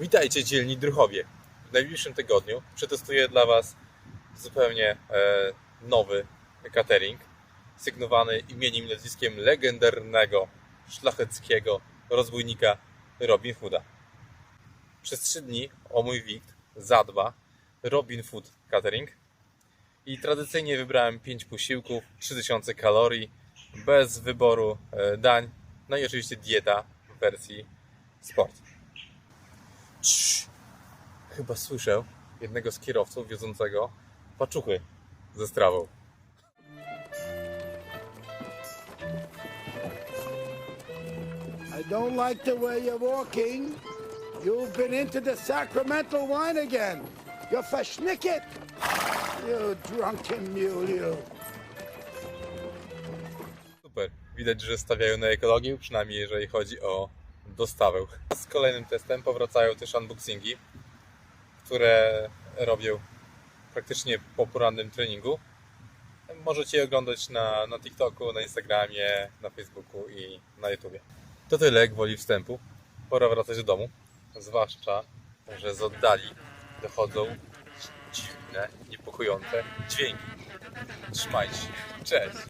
Witajcie dzielni druchowie. W najbliższym tygodniu przetestuję dla Was zupełnie e, nowy catering sygnowany imieniem i nazwiskiem legendarnego, szlacheckiego rozbójnika Robin Hooda. Przez trzy dni o mój wikt zadba Robin Food Catering i tradycyjnie wybrałem 5 posiłków, 3000 kalorii, bez wyboru e, dań, no i oczywiście dieta w wersji sport. Cii. Chyba słyszę jednego z kierowców wiozącego paczuchy ze strawą. I don't like the way you're walking. You've been into the sacramental wine again. You're verschnicket. You drunken mule, you. Super. Widać, że stawiają na ekologię, przynajmniej jeżeli chodzi o dostawę. Z kolejnym testem powracają też unboxingi, które robią praktycznie po porannym treningu. Możecie je oglądać na, na TikToku, na Instagramie, na Facebooku i na YouTubie. To tyle gwoli wstępu. Pora wracać do domu. Zwłaszcza, że z oddali dochodzą dziwne, niepokojące dźwięki. Trzymajcie się. Cześć!